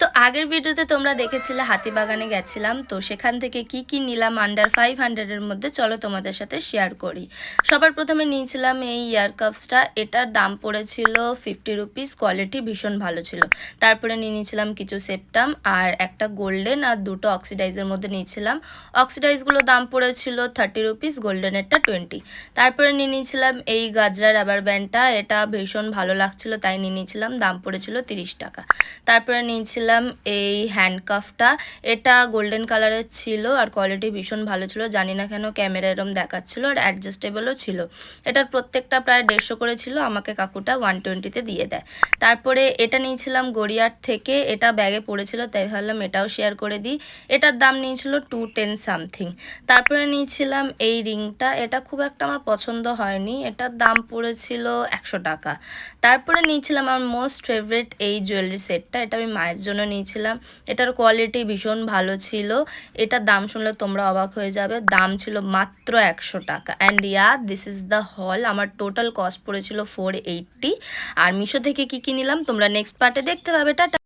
তো আগের ভিডিওতে তোমরা দেখেছিলে হাতিবাগানে গেছিলাম, তো সেখান থেকে কি কি নিলাম আন্ডার ফাইভ হান্ড্রেডের মধ্যে চলো তোমাদের সাথে শেয়ার করি। সবার প্রথমে নিয়েছিলাম এই ইয়ার কাপসটা এটার দাম পড়েছিল ফিফটি রুপিস কোয়ালিটি ভীষণ ভালো ছিল। তারপরে নিয়ে নিয়েছিলাম কিছু সেপটাম আর একটা গোল্ডেন আর দুটো অক্সিডাইজের মধ্যে নিয়েছিলাম। অক্সিডাইজগুলো দাম পড়েছিল থার্টি রুপিস গোল্ডেনেরটা টোয়েন্টি তারপরে নিয়ে নিয়েছিলাম এই গাজরা রাবার ব্যান্ডটা এটা ভীষণ ভালো লাগছিল, তাই নিয়ে নিয়েছিলাম, দাম পড়েছিল তিরিশ টাকা। তারপরে নিয়েছিলাম এই হ্যান্ডকাফটা এটা গোল্ডেন কালারের ছিল আর কোয়ালিটি ভীষণ ভালো ছিল। জানি না কেন ক্যামেরা এরম দেখাচ্ছিল আর অ্যাডজাস্টেবলও ছিল। এটার প্রত্যেকটা প্রায় দেড়শো করে ছিল। আমাকে কাকুটা ওয়ান টোয়েন্টিতে দিয়ে দেয়। তারপরে এটা নিয়েছিলাম গড়িয়ার থেকে। এটা ব্যাগে পড়েছিল, তাই ভাবলাম এটাও শেয়ার করে দিই। এটার দাম নিয়েছিল টু টেন সামথিং তারপরে নিয়েছিলাম এই রিংটা এটা খুব একটা আমার পছন্দ হয়নি। এটার দাম পড়েছিল একশো টাকা। তারপরে নিয়েছিলাম আমার মোস্ট ফেভারিট এই জুয়েলারি সেটটা এটা আমি মায়ের জন্য নিয়েছিলাম। এটার কোয়ালিটি ভীষণ ভালো ছিল। এটার দাম শুনলে তোমরা অবাক হয়ে যাবে। দাম ছিল মাত্র একশো টাকা। And yeah this is the হল আমার টোটাল কস্ট পড়েছিল ফোর এইটটি আর মিশো থেকে কী কী নিলাম তোমরা নেক্সট পার্টে দেখতে পাবে। টাটা।